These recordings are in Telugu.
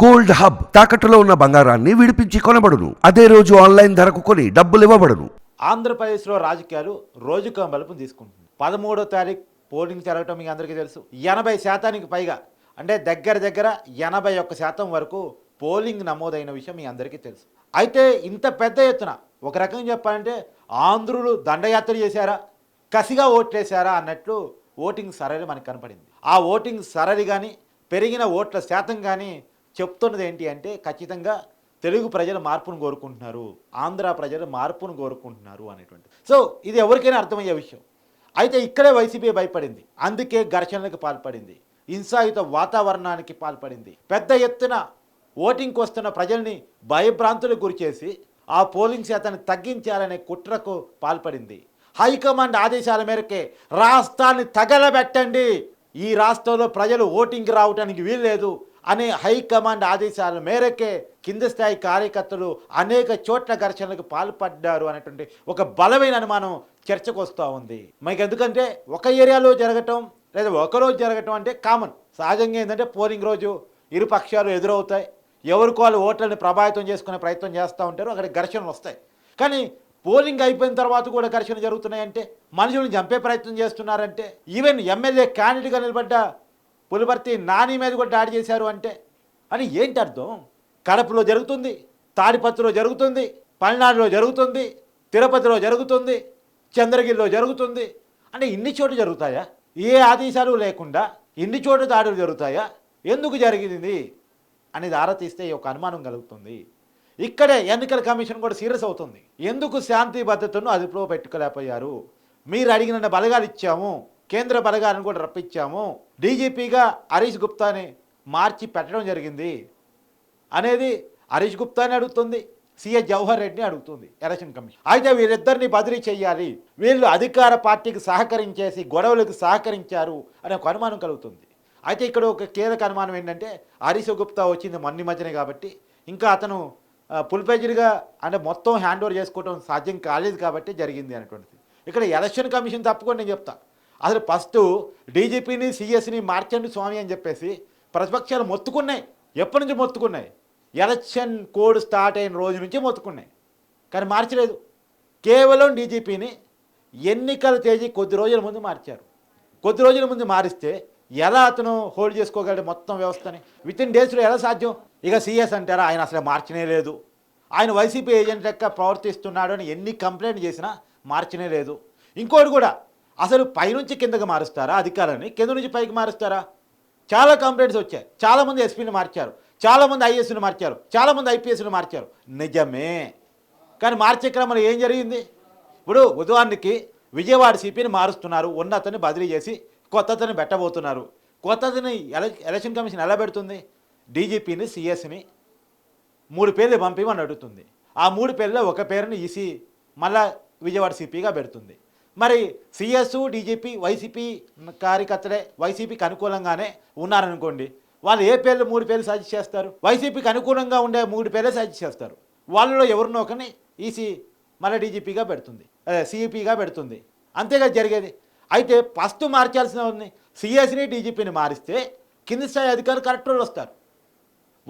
గోల్డ్ హబ్ తాకట్టులో ఉన్న బంగారాన్ని విడిపించి కొనబడును. అదే రోజు ఆన్లైన్ ధరకు కొని డబ్బులు ఇవ్వబడును. ఆంధ్రప్రదేశ్లో రాజకీయాలు రోజుకు మలుపు తీసుకుంటుంది. పదమూడో తారీఖు పోలింగ్ జరగటం మీకు అందరికీ తెలుసు. ఎనభై శాతానికి పైగా అంటే దగ్గర దగ్గర ఎనభై ఒక్క శాతం వరకు పోలింగ్ నమోదైన విషయం మీ అందరికీ తెలుసు. అయితే ఇంత పెద్ద ఎత్తున ఒక రకంగా చెప్పాలంటే ఆంధ్రులు దండయాత్ర చేశారా? కసిగా ఓట్లేశారా అన్నట్లు ఓటింగ్ సరళి మనకు కనపడింది. ఆ ఓటింగ్ సరళి కానీ పెరిగిన ఓట్ల శాతం కానీ చెప్తున్నది ఏంటి అంటే ఖచ్చితంగా తెలుగు ప్రజలు మార్పును కోరుకుంటున్నారు ఆంధ్ర ప్రజలు మార్పును కోరుకుంటున్నారు అనేటువంటి. సో ఇది ఎవరికైనా అర్థమయ్యే విషయం. అయితే ఇక్కడే వైసీపీ భయపడింది. అందుకే ఘర్షణలకు పాల్పడింది. హింసాయుత వాతావరణానికి పాల్పడింది. పెద్ద ఎత్తున ఓటింగ్కి వస్తున్న ప్రజల్ని భయభ్రాంతులకు గురిచేసి ఆ పోలింగ్ శాతాన్ని తగ్గించాలనే కుట్రకు పాల్పడింది. హైకమాండ్ ఆదేశాల మేరకే రాష్ట్రాన్ని తగలబెట్టండి. ఈ రాష్ట్రంలో ప్రజలు ఓటింగ్కి రావడానికి వీల్లేదు. అనే హైకమాండ్ ఆదేశాల మేరకే కింది స్థాయి కార్యకర్తలు అనేక చోట్ల ఘర్షణలకు పాల్పడ్డారు అనేటువంటి ఒక బలమైన అనుమానం చర్చకు వస్తూ ఉంది. మనకి ఎందుకంటే ఒక ఏరియాలో జరగటం లేదా ఒకరోజు జరగటం అంటే కామన్. సహజంగా ఏంటంటే పోలింగ్ రోజు ఇరు పక్షాలు ఎదురవుతాయి. ఎవరికి వాళ్ళు ఓట్లని ప్రభావితం చేసుకునే ప్రయత్నం చేస్తూ ఉంటారు. అక్కడ ఘర్షణలు వస్తాయి. కానీ పోలింగ్ అయిపోయిన తర్వాత కూడా ఘర్షణ జరుగుతున్నాయంటే మనుషులను చంపే ప్రయత్నం చేస్తున్నారంటే ఈవెన్ ఎమ్మెల్యే క్యాండిడేట్గా నిలబడ్డ పులిపర్తి నాని మీద కూడా దాడి చేశారు అంటే అని ఏంటి అర్థం? కడపలో జరుగుతుంది తాడిపత్రిలో జరుగుతుంది పల్నాడులో జరుగుతుంది తిరుపతిలో జరుగుతుంది చంద్రగిరిలో జరుగుతుంది అంటే ఇన్ని చోట్ల జరుగుతాయా? ఏ ఆదేశాలు లేకుండా ఇన్ని చోట్ల దాడులు జరుగుతాయా? ఎందుకు జరిగింది? అనేది ఆరా తీస్తే ఒక అనుమానం కలుగుతుంది. ఇక్కడే ఎన్నికల కమిషన్ కూడా సీరియస్ అవుతుంది. ఎందుకు శాంతి భద్రతను అదుపులో పెట్టుకోలేకపోయారు? మీరు అడిగిన బలగాలు ఇచ్చాము. కేంద్ర బలగాలను కూడా రప్పించాము. డీజీపీగా హరీష్ గుప్తాని మార్చి పెట్టడం జరిగింది. అనేది హరీష్ గుప్తాని అడుగుతుంది సీఎస్ జవహర్ రెడ్డిని అడుగుతుంది ఎలక్షన్ కమిషన్. అయితే వీరిద్దరిని బదిలీ చేయాలి. వీళ్ళు అధికార పార్టీకి సహకరించేసి గొడవలకు సహకరించారు అనే ఒక అనుమానం కలుగుతుంది. అయితే ఇక్కడ ఒక కీలక అనుమానం ఏంటంటే హరీష్ గుప్తా వచ్చింది మొన్న మధ్యనే కాబట్టి ఇంకా అతను పుల్పేజీగా అంటే మొత్తం హ్యాండ్ ఓవర్ చేసుకోవడం సాధ్యం కాలేదు కాబట్టి జరిగింది అనేటువంటిది. ఇక్కడ ఎలక్షన్ కమిషన్ తప్పుకొని నేను చెప్తాను అసలు ఫస్ట్ డీజీపీని సిఎస్ని మార్చండి స్వామి అని చెప్పేసి ప్రతిపక్షాలు మొత్తుకున్నాయి. ఎప్పటి నుంచి మొత్తుకున్నాయి? ఎలక్షన్ కోడ్ స్టార్ట్ అయిన రోజు నుంచి మొత్తుకున్నాయి. కానీ మార్చలేదు. కేవలం డీజీపీని ఎన్నికల తేదీ కొద్ది రోజుల ముందు మార్చారు. కొద్ది రోజుల ముందు మారిస్తే ఎలా అతను హోల్డ్ చేసుకోగలడు మొత్తం వ్యవస్థని? విత్ ఇన్ డేస్లో ఎలా సాధ్యం? ఇక సీఎస్ అంటారా ఆయన అసలు మార్చనే లేదు. ఆయన వైసీపీ ఏజెంట్ లెక్క ప్రవర్తిస్తున్నాడు అని ఎన్ని కంప్లైంట్ చేసినా మార్చనే లేదు. ఇంకోటి కూడా అసలు పైనుంచి కిందకి మారుస్తారా అధికారాన్ని? కింద నుంచి పైకి మారుస్తారా? చాలా కంప్లైంట్స్ వచ్చాయి. చాలామంది ఎస్పీని మార్చారు. చాలామంది ఐఏఎస్ని మార్చారు. చాలామంది ఐపీఎస్ని మార్చారు. నిజమే. కానీ మార్చే క్రమంలో ఏం జరిగింది? ఇప్పుడు ఉదాహరణకి విజయవాడ సిపిని మారుస్తున్నారు. ఉన్నతని బదిలీ చేసి కొత్త పెట్టబోతున్నారు. కొత్త అతని ఎలక్షన్ కమిషన్ ఎలా పెడుతుంది? డీజీపీని సిఎస్ని మూడు పేర్లు పంపిమని అడుగుతుంది. ఆ మూడు పేర్లలో ఒక పేరుని ఈసీ మళ్ళా విజయవాడ సిపిగా పెడుతుంది. మరి సిఎస్ డీజీపీ వైసీపీ కార్యకర్తలే వైసీపీకి అనుకూలంగానే ఉన్నారనుకోండి వాళ్ళు ఏ పేర్లు మూడు పేర్లు సజెస్ట్ చేస్తారు? వైసీపీకి అనుకూలంగా ఉండే మూడు పేర్లే సజెస్ట్ చేస్తారు. వాళ్ళలో ఎవరినో ఒకరిని ఈసీ మళ్ళీ డీజీపీగా పెడుతుంది అదే సిఈపీగా పెడుతుంది. అంతేగా జరిగేది. అయితే ఫస్ట్ మార్చాల్సిన ఉంది సిఎస్ని డీజీపీని మారిస్తే కింది స్థాయి అధికారులు కరెక్ట్ వాళ్ళు వస్తారు.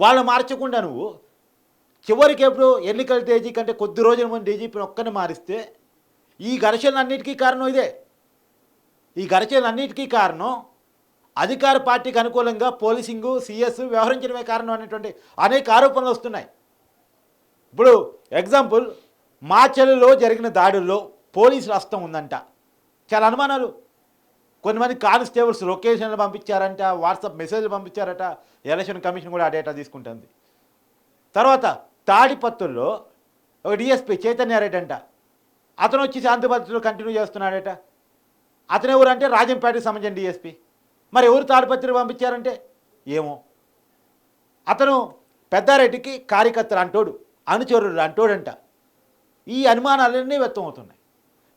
వాళ్ళు మార్చకుండా నువ్వు చివరికి ఎప్పుడు ఎన్నికల తేదీ కంటే కొద్ది రోజుల ముందు డీజీపీని ఒక్కని మారిస్తే ఈ ఘర్షణలన్నిటికీ కారణం ఇదే. ఈ ఘర్షణలన్నిటికీ కారణం అధికార పార్టీకి అనుకూలంగా పోలీసింగు సిఎస్ వ్యవహరించడమే కారణం అనేటువంటి అనేక ఆరోపణలు వస్తున్నాయి. ఇప్పుడు ఎగ్జాంపుల్ మాచెలలో జరిగిన దాడుల్లో పోలీసులు హస్తం ఉందంట. చాలా అనుమానాలు. కొంతమంది కానిస్టేబుల్స్ లొకేషన్లు పంపించారంట వాట్సాప్ మెసేజ్లు పంపించారట ఎలక్షన్ కమిషన్ కూడా ఆ డేటా తీసుకుంటుంది. తర్వాత తాడిపత్తుల్లో ఒక డిఎస్పీ చైతన్యారెడ్డి అంట. అతను వచ్చి శాంతి భద్రతలు కంటిన్యూ చేస్తున్నాడట. అతను ఎవరంటే అంటే రాజంపేటకి సంబంధించిన డిఎస్పీ మరి ఎవరు తాడిపత్రి పంపించారంటే? ఏమో. అతను పెద్దారెడ్డికి కార్యకర్తలు అంటోడు అనుచరుడు అంటోడంట. ఈ అనుమానాలన్నీ వ్యక్తం అవుతున్నాయి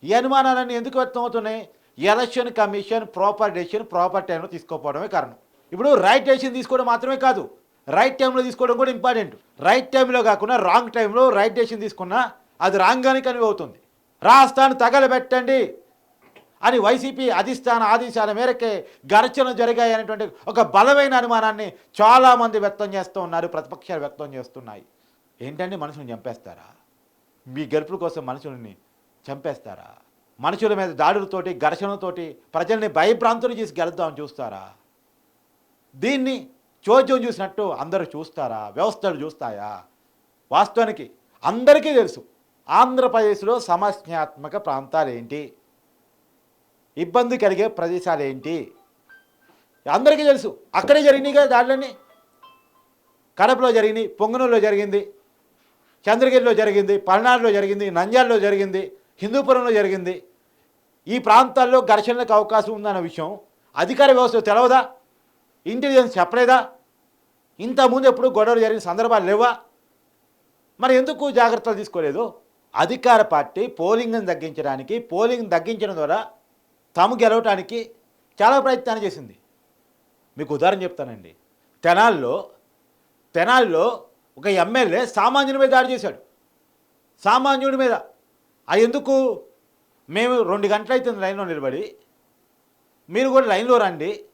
ఈ అనుమానాలన్నీ ఎందుకు వ్యక్తం అవుతున్నాయి election commission proper decision proper టైంలో తీసుకోకపోవడమే కారణం. ఇప్పుడు రైట్ డెసిషన్ తీసుకోవడం మాత్రమే కాదు రైట్ టైంలో తీసుకోవడం కూడా ఇంపార్టెంట్ రైట్ టైంలో కాకుండా రాంగ్ టైంలో రైట్ డెసిషన్ తీసుకున్నా అది రాంగ్గానే కనివి అవుతుంది. రాష్ట్రాన్ని తగలబెట్టండి అని వైసీపీ అధిష్టాన ఆదేశాల మేరకే ఘర్షణ జరిగాయి అనేటువంటి ఒక బలమైన అనుమానాన్ని చాలామంది వ్యక్తం చేస్తూ ఉన్నారు ప్రతిపక్షాలు వ్యక్తం చేస్తున్నాయి. ఏంటండి మనుషులను చంపేస్తారా? మీ గెలుపుల కోసం మనుషుల్ని చంపేస్తారా? మనుషుల మీద దాడులతోటి ఘర్షణలతోటి ప్రజల్ని భయభ్రాంతులు చేసి గెలుద్దామని చూస్తారా? దీన్ని చోద్యం చూసినట్టు అందరూ చూస్తారా? వ్యవస్థలు చూస్తాయా? వాస్తవానికి అందరికీ తెలుసు. ఆంధ్రప్రదేశ్లో సమస్యాత్మక ప్రాంతాలు ఏంటి ఇబ్బంది కలిగే ప్రదేశాలు ఏంటి అందరికీ తెలుసు అక్కడే జరిగినాయి కదా దాడులన్నీ. కడపలో జరిగినాయి పొంగనూరులో జరిగింది చంద్రగిరిలో జరిగింది పల్నాడులో జరిగింది నంద్యాలలో జరిగింది హిందూపురంలో జరిగింది. ఈ ప్రాంతాల్లో ఘర్షణలకు అవకాశం ఉందన్న విషయం అధికార వ్యవస్థ తెలవదా? ఇంటెలిజెన్స్ చెప్పలేదా? ఇంతకుముందు ఎప్పుడు గొడవలు జరిగిన సందర్భాలు లేవా? మరి ఎందుకు జాగ్రత్తలు తీసుకోలేదు? అధికార పార్టీ పోలింగ్ని తగ్గించడానికి పోలింగ్ తగ్గించడం ద్వారా తాము గెలవటానికి చాలా ప్రయత్నాలు చేసింది. మీకు ఉదాహరణ చెప్తానండి. తెనాల్లో తెనాల్లో ఒక ఎమ్మెల్యే సామాన్యుడి మీద దాడి చేశాడు. సామాన్యుడి మీద. అది ఎందుకు? మేము రెండు గంటలు అవుతుంది లైన్లో నిలబడి. మీరు కూడా లైన్లో రండి.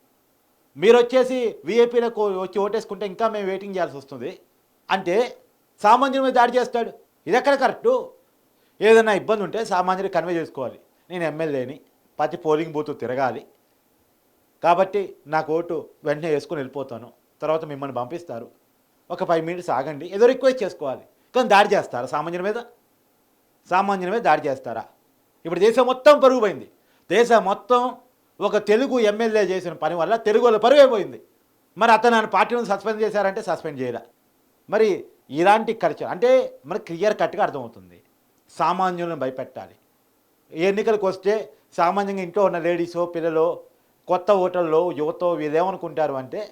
మీరు వచ్చేసి వీఐపీలకు వచ్చి ఓటేసుకుంటే ఇంకా మేము వెయిటింగ్ చేయాల్సి వస్తుంది. అంటే సామాన్యుడి మీద దాడి చేస్తాడు. ఇది ఎక్కడ కరెక్టు? ఏదైనా ఇబ్బంది ఉంటే సామాన్యుడు కన్వే చేసుకోవాలి. నేను ఎమ్మెల్యేని ప్రతి పోలింగ్ బూత్ తిరగాలి. కాబట్టి నాకు ఓటు వెంటనే వేసుకొని వెళ్ళిపోతాను. తర్వాత మిమ్మల్ని పంపిస్తారు. ఒక ఫైవ్ మినిట్స్ ఆగండి. ఏదో రిక్వెస్ట్ చేసుకోవాలి. కానీ దాడి చేస్తారా సామాన్యుల మీద? సామాన్యుల మీద దాడి చేస్తారా? ఇప్పుడు దేశం మొత్తం పరుగుపోయింది. దేశం మొత్తం ఒక తెలుగు ఎమ్మెల్యే చేసిన పని వల్ల తెలుగు వాళ్ళ పరుగైపోయింది. అయిపోయింది మరి అతను ఆయన పార్టీని సస్పెండ్ చేశారంటే సస్పెండ్ చేయరా? మరి ఇలాంటి కల్చర్ అంటే మనకి క్లియర్ కట్గా అర్థమవుతుంది. సామాన్యులను భయపెట్టాలి. ఎన్నికలకు వస్తే సామాన్యంగా ఇంట్లో ఉన్న లేడీసో పిల్లలు కొత్త ఓటర్లో యువత వీళ్ళు అంటే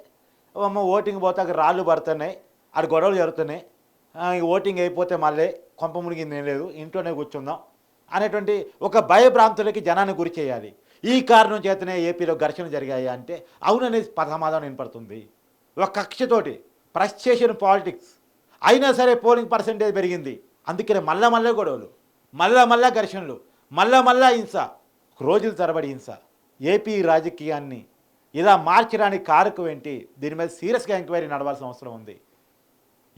అమ్మ ఓటింగ్ పోతాక రాళ్ళు పడుతున్నాయి ఆడ గొడవలు జరుగుతున్నాయి ఓటింగ్ అయిపోతే మళ్ళీ కొంప మునిగింది ఏం లేదు ఇంట్లోనే కూర్చుందాం అనేటువంటి ఒక భయభ్రాంతులకి జనాన్ని గురి చేయాలి. ఈ కారణం చేతనే ఏపీలో ఘర్షణ జరిగాయి అంటే అవుననే సమాధానం వినపడుతుంది. ఒక కక్షతోటి ఫ్రస్ట్రేషన్ పాలిటిక్స్ అయినా సరే పోలింగ్ పర్సంటేజ్ పెరిగింది. అందుకనే మళ్ళా మళ్ళా గొడవలు మళ్ళా మళ్ళా ఘర్షణలు మళ్ళా మళ్ళా హింస రోజుల తరబడి హింస. ఏపీ రాజకీయాన్ని ఇలా మార్చడానికి కారకం ఏంటి దీని మీద సీరియస్గా ఎంక్వైరీ నడవాల్సిన అవసరం ఉంది.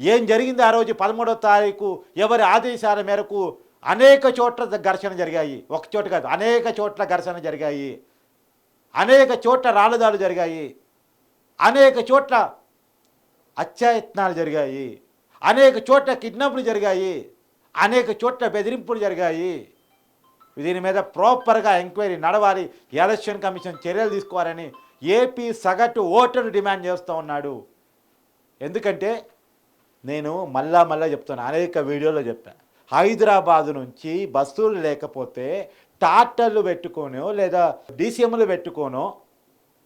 ఏం జరిగింది ఆ రోజు పదమూడవ తారీఖు? ఎవరి ఆదేశాల మేరకు అనేక చోట్ల ఘర్షణ జరిగాయి. ఒక చోట కాదు అనేక చోట్ల ఘర్షణ జరిగాయి. అనేక చోట్ల రాళ్ళదాలు జరిగాయి. అనేక చోట్ల అత్యాయత్నాలు జరిగాయి. అనేక చోట్ల కిడ్నాప్లు జరిగాయి. అనేక చోట్ల బెదిరింపులు జరిగాయి. దీని మీద ప్రాపర్గా ఎంక్వైరీ నడవాలి. ఎలక్షన్ కమిషన్ చర్యలు తీసుకోవాలని ఏపీ సగటు ఓటరు డిమాండ్ చేస్తూ ఉన్నాడు. ఎందుకంటే నేను మళ్ళా మళ్ళా చెప్తాను అనేక వీడియోలో చెప్పాను హైదరాబాద్ నుంచి బస్సులు లేకపోతే టాటర్లు పెట్టుకోనో లేదా డీసీఎంలు పెట్టుకోనో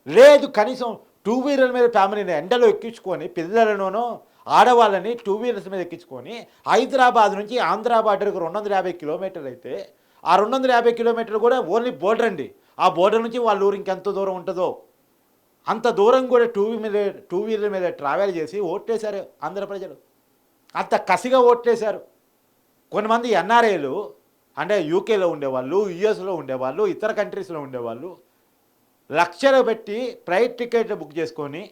లేదు కనీసం టూ వీలర్ మీద ఫ్యామిలీని ఎండలో ఎక్కించుకొని పిల్లలలోనో ఆడవాళ్ళని టూ వీలర్స్ మీద ఎక్కించుకొని హైదరాబాద్ నుంచి ఆంధ్ర బార్డర్కి రెండు వందల యాభై కిలోమీటర్లు అయితే ఆ రెండు వందల యాభై కిలోమీటర్లు కూడా ఓన్లీ బోర్డర్ అండి. ఆ బోర్డర్ నుంచి వాళ్ళ ఊరు ఇంకెంత దూరం ఉంటుందో. అంత దూరం కూడా టూ మీద టూ వీలర్ మీద ట్రావెల్ చేసి ఓట్లేశారు ఆంధ్ర ప్రజలు. అంత కసిగా ఓట్లేశారు. కొంతమంది ఎన్ఆర్ఐలు అంటే యూకేలో ఉండేవాళ్ళు యుఎస్లో ఉండేవాళ్ళు ఇతర కంట్రీస్లో ఉండేవాళ్ళు లక్షలు పెట్టి ఫ్లైట్ టికెట్ బుక్ చేసుకొని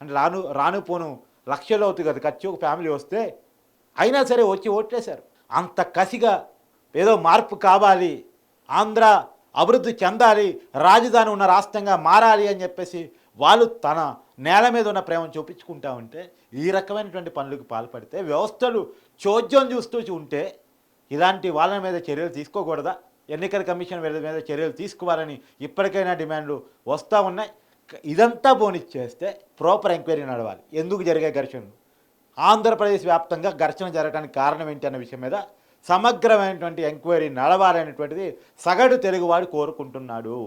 అంటే రాను రాను పోను లక్షలు అవుతుంది కదా ఖర్చు ఒక ఫ్యామిలీ వస్తే అయినా సరే వచ్చి ఓట్లేశారు. అంత కసిగా ఏదో మార్పు కావాలి ఆంధ్ర అభివృద్ధి చెందాలి రాజధాని ఉన్న రాష్ట్రంగా మారాలి అని చెప్పేసి వాళ్ళు తన నేల మీద ఉన్న ప్రేమను చూపించుకుంటా ఉంటే ఈ రకమైనటువంటి పనులకు పాల్పడితే వ్యవస్థలు చోద్యం చూస్తూ ఉంటే ఇలాంటి వాళ్ళ మీద చర్యలు తీసుకోకూడదా? ఎన్నికల కమిషన్ వీళ్ళ మీద చర్యలు తీసుకోవాలని ఇప్పటికైనా డిమాండ్లు వస్తూ ఉన్నాయి. ఇదంతా పోనిచ్చేస్తే ప్రాపర్ ఎంక్వైరీ నడవాలి. ఎందుకు జరిగే ఘర్షణలు? ఆంధ్రప్రదేశ్ వ్యాప్తంగా ఘర్షణ జరగడానికి కారణం ఏంటి అన్న విషయం మీద సమగ్రమైనటువంటి ఎంక్వైరీ నడవాలనేటువంటిది సగటు తెలుగువాడు కోరుకుంటున్నాడు.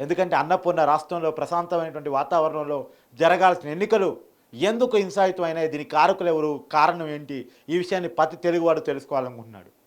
ఎందుకంటే అన్నపూర్ణ రాష్ట్రంలో ప్రశాంతమైనటువంటి వాతావరణంలో జరగాల్సిన ఎన్నికలు ఎందుకు హింసాయుతమైనాయి దీనికి కారకులు ఎవరు? కారణం ఏంటి? ఈ విషయాన్ని ప్రతి తెలుగువాడు తెలుసుకోవాలనుకుంటున్నాడు.